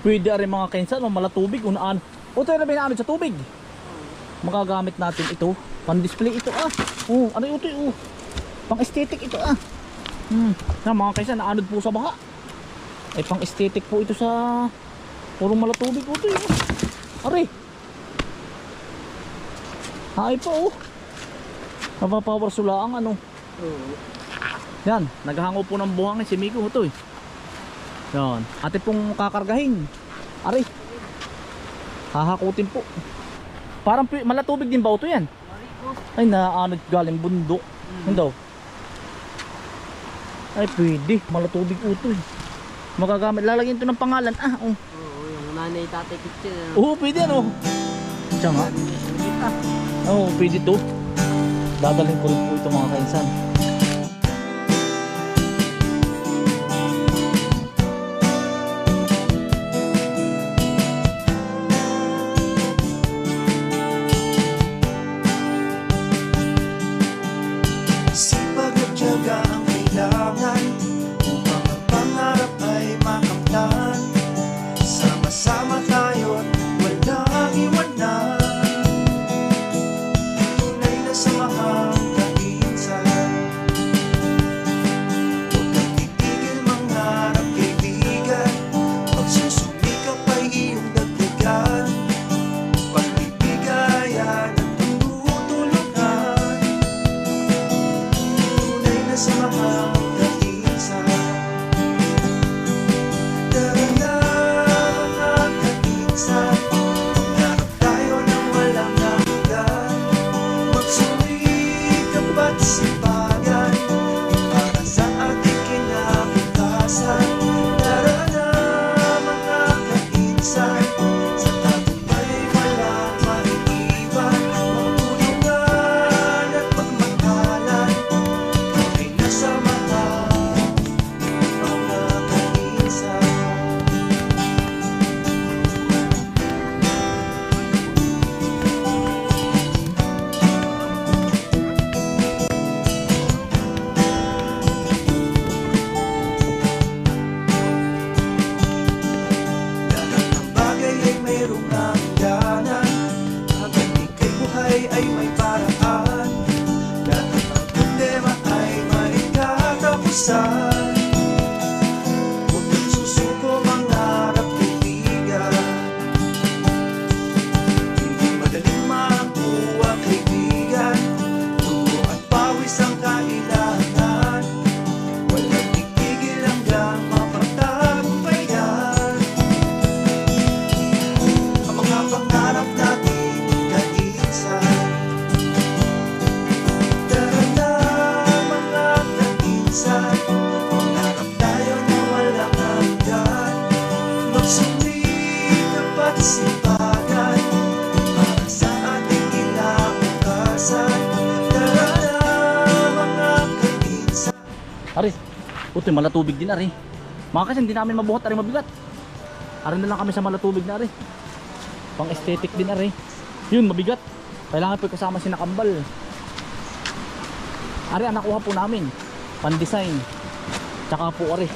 Pwede rin mga kainsan, mala tubig, unaan. O tayo na ba inaanod sa tubig? Magagamit natin ito. Pan-display ito ah. Oh, ano ito oh. Pang aesthetic ito ah. Hmm. Na mga kainsan, naanod po sa baha. Eh pang aesthetic po ito sa puro mala tubig po ito eh. Ari. Ay po oh. Mapapower sula ang ano. Yan, naghahango po ng buhangin si Miko ito eh. Yan, ate pong kakargahin. Ari. Hahakutin po. Parang malatubig din ba ito yan? Ay, naanod galing bundok. Ano daw? Ay, pwede. Malatubig ito eh. Magagamit. Lalagyan ito ng pangalan. Ah, oh. Oo, yung nanay tatay kitchen. ano. Oo, pwede ano. Siya nga. Oo, pwede to. Dadalhin ko rin po ito mga kainsan. Na Ari, puto malatubig din ari. Mga kasi hindi namin mabuhat ari mabigat. Ari na lang kami sa malatubig na ari. Pang aesthetic din ari. Yun, mabigat. Kailangan po kasama si nakambal. Ari, ang nakuha po namin. Pan design. Tsaka po ari.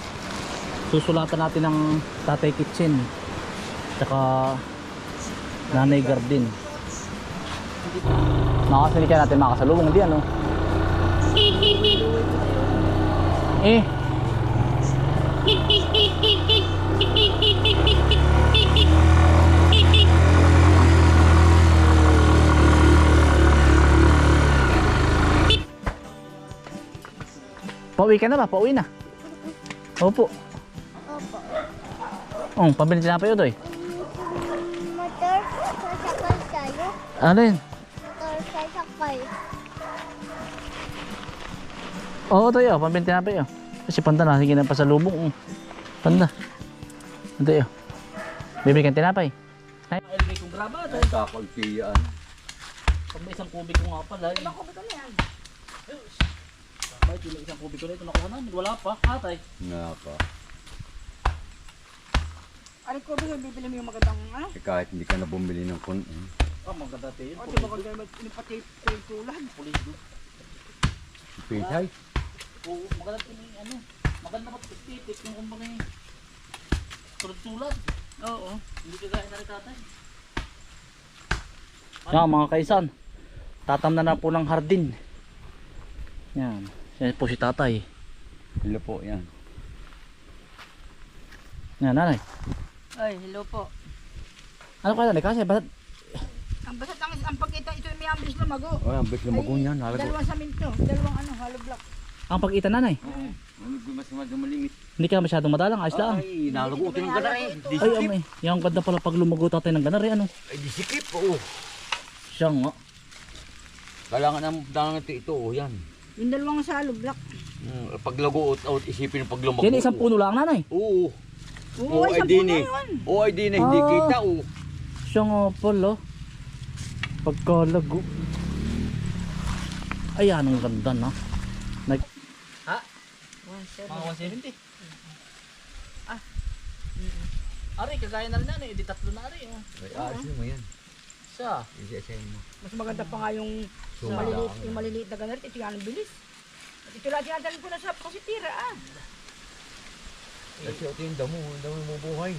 Susulatan natin ng tatay kitchen. Tsaka nanay garden. Nakasalikan natin makasalubong di ano. Eh, pauwi ka na ba? Pauwi na. Opo. Opo. Oh, pabili na pa yun to eh. Motor, sasakay tayo. Ano Oo, to yun. Pabili na pa yun. Kasi panda na. Sige na pa sa lubong. oh. Panda. Ito yun. Bibili kang tinapay. Ay, ilagay kong graba. Ay, kakultiyaan. Pag may isang kubik ko nga pala. Ilang kubik na yan? Bakit yung isang kubik ko na ito nakuha namin? Wala pa. Atay. Nga pa. Ano ko ba bibili mo yung magandang ano? Eh, kahit hindi ka na bumili ng kun. eh. Ah, maganda tayo. O di ba kung gano'n pati tulad? Pulis do. Pihay. Oo, maganda ito yung ano. Maganda pa ito. Yung kumbaga yung tulad-tulad. Oo. Hindi ka gaya sa tatay. Yan mga kaisan. Tatam na na po ng hardin. Yan. Yan po si tatay. Sila po yan. Yan nanay. Ay, hello po. Ano kaya nanay? Kasi ba't Ang basta ang, ang pagkita ito may ambis lumago. Oh, ang lumago niyan. Halago. Dalawang saminto, dalawang ano, hollow block. Ang pag-ita nanay? Ano mas malimit. Hindi ka masyadong madalang. Ayos lang. Ay, ito ng ganari. Di Ay, amay. Yung ganda pala pag lumago tatay ng ganari. Ano? Ay, di sikip. Oo. Siya nga. Kailangan ng dangan ito ito. Oh, yan. Yung dalawang sa hollow block. Mm, pag lago out, isipin pag lumago. Yan isang puno lang nanay. Oo. Oo, Oo, ay, ay sa din puno eh. yun. Oo, ay din eh. Hindi Ah. kita. Oh. Siya nga pala. Pagkalago. Ayan, ang ganda na. Mga 170. Ah. Ari, kagaya na rin na. Edi tatlo na ari. Oh. Ay, aasin mo yan. Siya. Isa-isayin mo. Mas maganda pa nga yung So, maliliit, yung maliliit na ganito, ito yung bilis. At ito lang tinadalhin ko na sa kasi tira ah. Kasi ito yung damo. Yung damo mo buhay.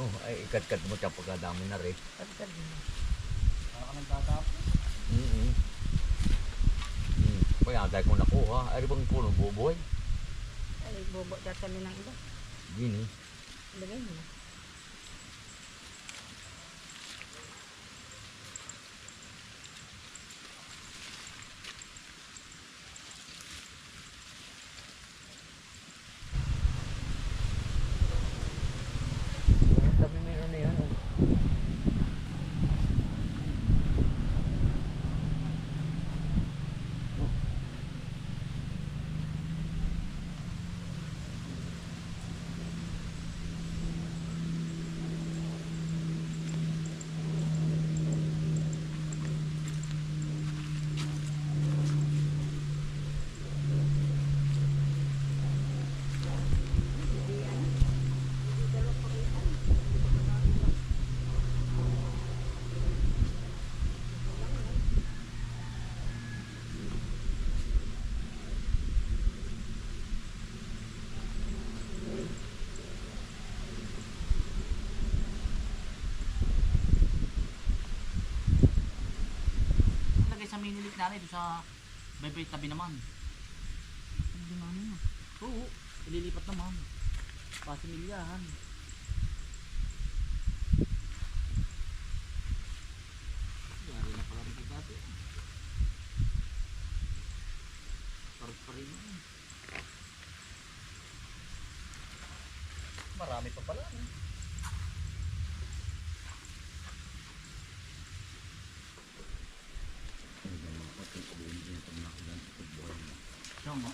Oh, ay ikat-kat mo siya pagkadami na rin. Mm-hmm. Mm. Kaya dahil ko nakuha, ay bang puno bubuhay? Ay, bobo tatali ng iba. Gini. Lagay mo. Sabi meron na yan. oh. Minilik nanay doon sa baybay tabi naman. Hindi man na. Oo, ililipat naman. Pasimilyahan. Yari na pala rin dati. Parang pa rin yun. Marami pa pala. No? Siya nga.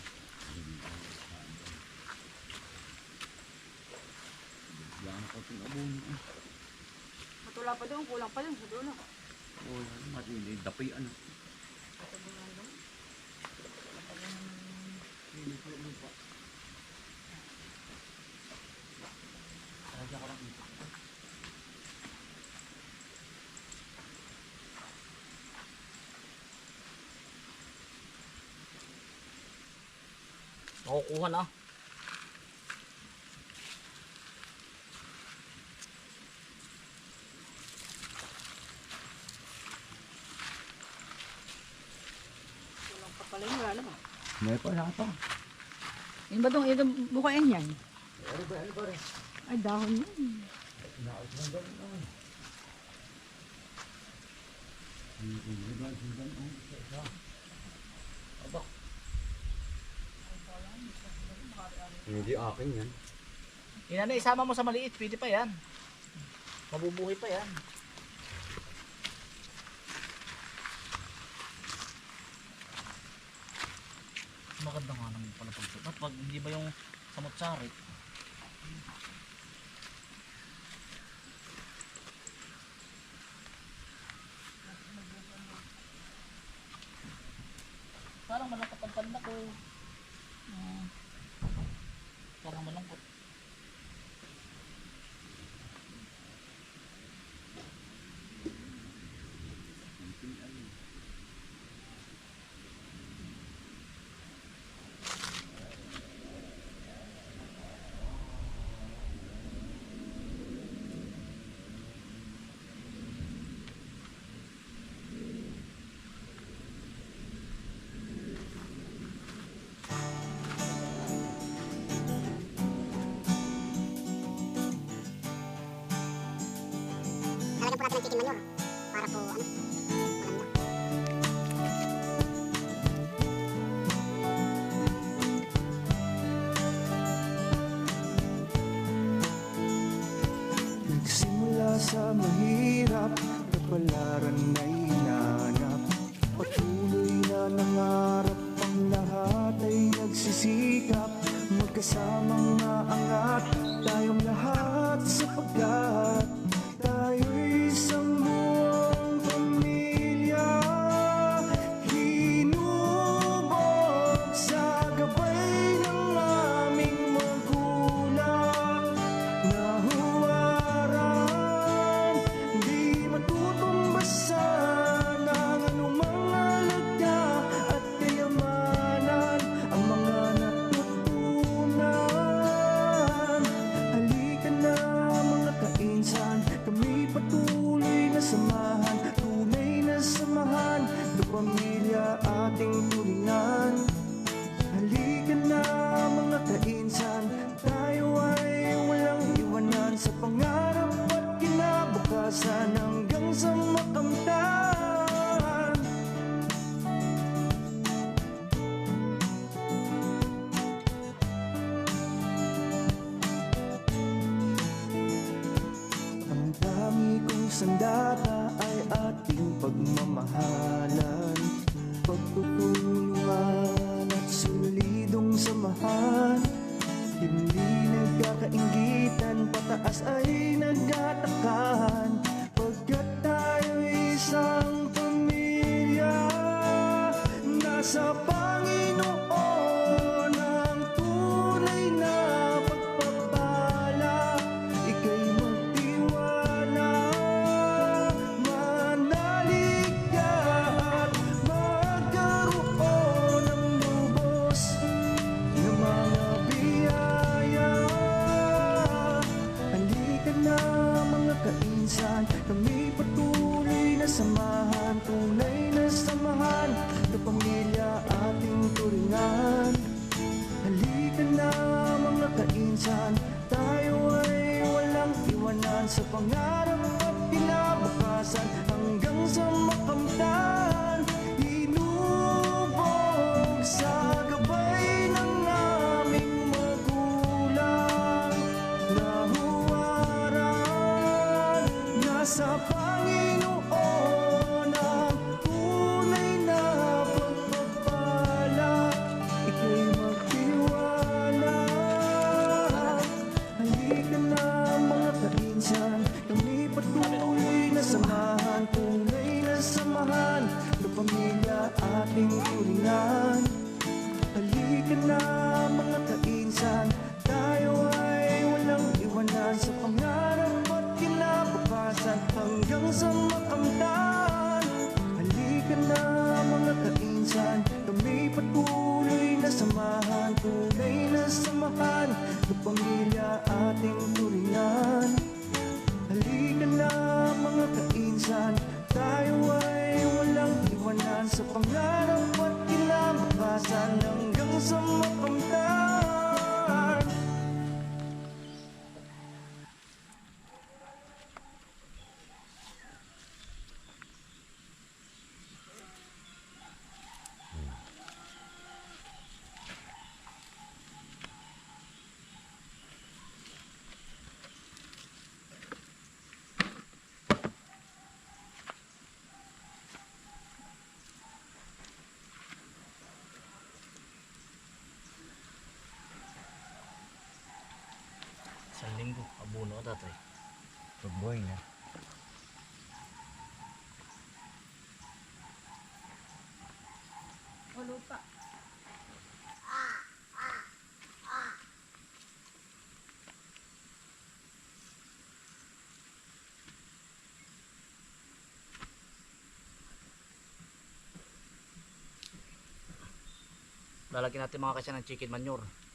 Matula pa doon, kulang pa doon sa dulo. Oh, matindi. Dapay ano. Nakukuha na. Kulang pa pala yun, wala na ba? May pa yata. Yun ba itong itong bukayan yan? Ay, dahon yun. Hindi akin yan. Yan na, isama mo sa maliit. Pwede pa yan. Mabubuhay pa yan. Maganda nga naman pala pagsukat. Pag hindi ba yung samotsari? Parang malangkot ang panda ko. Lalagyan po natin ng chicken manure. Pataas ay nagtatakan Pagkat tayo isang pamilya. Nasa Panginoon Kami patuloy na samahan Tunay na samahan ng pamilya ating turingan. Halika na mga kainsan Tayo ay walang iwanan Sa pangarap samahan Tunay na samahan ng pamilya ating turingan. Halika na mga kainsan Tayo ay walang iwanan Sa pangarap at kinabukasan Hanggang sa makamtan Isang linggo, tatay. Pagbuhay na. O lupa. Lalagyan natin mga kasya ng chicken manure.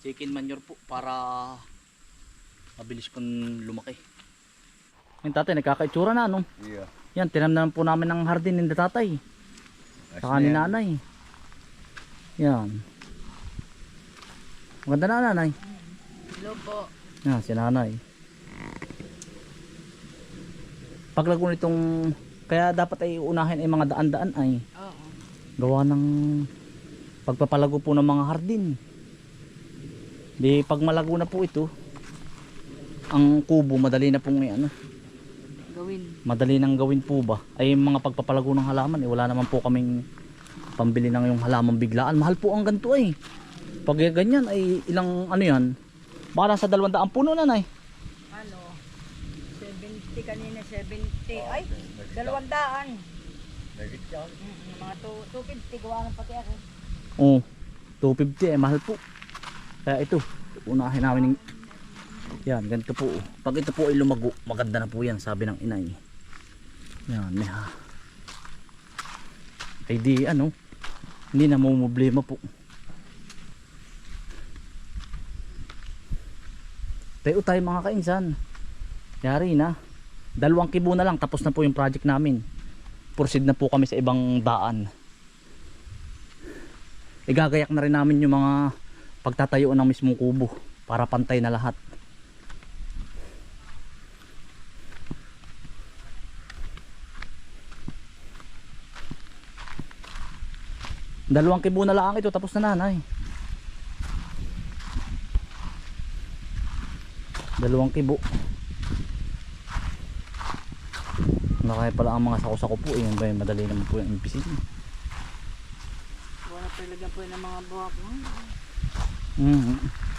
Chicken manure po para mabilis pong lumaki. Yung tatay, nagkakaitsura na, no? Yeah. Yan, tinamnan po namin ng hardin ni tatay. Saka ni nanay. Yan. Maganda na nanay. Hello po. Yan, si nanay. paglago nitong kaya dapat ay unahin ay mga daan-daan ay Oo. gawa ng pagpapalago po ng mga hardin. Di pag malago na po ito, ang kubo madali na pong ano, Gawin. madali nang gawin po ba? Ay yung mga pagpapalago ng halaman, eh, wala naman po kaming pambili ng yung halaman biglaan. Mahal po ang ganito ay. Pag ganyan ay ilang ano yan, baka nasa dalawang daang puno na nay. Ano? 70 kanina, 70. Ay, dalawang daan. Nagit yan. Mm, mga 250, gawa ng pati ako. Oo, 250 eh, mahal po. Kaya ito, unahin namin ng... Yan, ganito po. Pag ito po ay lumago, maganda na po yan, sabi ng inay. Yan, may ha. Ay di, ano, hindi na problema po. Tayo tayo mga kainsan. Yari na. Dalawang kibo na lang, tapos na po yung project namin. Proceed na po kami sa ibang daan igagayak na rin namin yung mga pagtatayuan ng mismong kubo para pantay na lahat dalawang kibo na lang ito tapos na nanay dalawang kibo nakaya pala ang mga sako-sako po eh, yun ba yun, madali naman po yung impisin Gawa na talaga po ng mga buhak. Mhm. Ha?